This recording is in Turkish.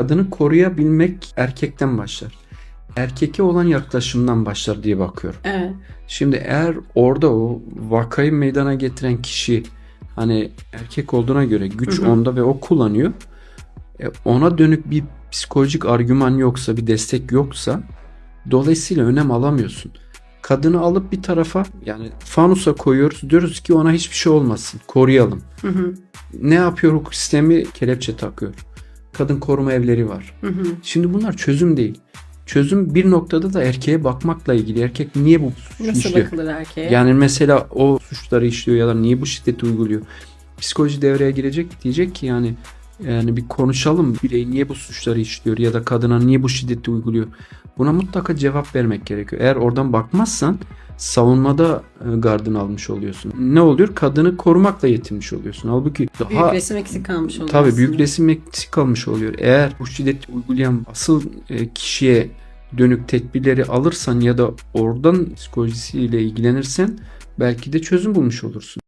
Kadını koruyabilmek erkekten başlar. Erkeke olan yaklaşımdan başlar diye bakıyorum. Evet. Şimdi eğer orada o vakayı meydana getiren kişi hani erkek olduğuna göre güç Hı hı. onda ve o kullanıyor. E, ona dönük bir psikolojik argüman yoksa, bir destek yoksa dolayısıyla önem alamıyorsun. Kadını alıp bir tarafa yani fanusa koyuyoruz. Diyoruz ki ona hiçbir şey olmasın. Koruyalım. Hı hı. Ne yapıyor hukuk sistemi? Kelepçe takıyor. Kadın koruma evleri var. Hı hı. Şimdi bunlar çözüm değil. Çözüm bir noktada da erkeğe bakmakla ilgili. Erkek niye bu suçu Nasıl işliyor? bakılır erkeğe? Yani mesela o suçları işliyor ya da niye bu şiddeti uyguluyor? Psikoloji devreye girecek diyecek ki yani yani bir konuşalım birey niye bu suçları işliyor ya da kadına niye bu şiddeti uyguluyor? Buna mutlaka cevap vermek gerekiyor. Eğer oradan bakmazsan savunmada e, gardını almış oluyorsun. Ne oluyor? Kadını korumakla yetinmiş oluyorsun. Halbuki daha Büyük resim eksik kalmış oluyor Tabii büyük resim eksik kalmış oluyor. Eğer bu şiddeti uygulayan asıl e, kişiye dönük tedbirleri alırsan ya da oradan psikolojisiyle ilgilenirsen belki de çözüm bulmuş olursun.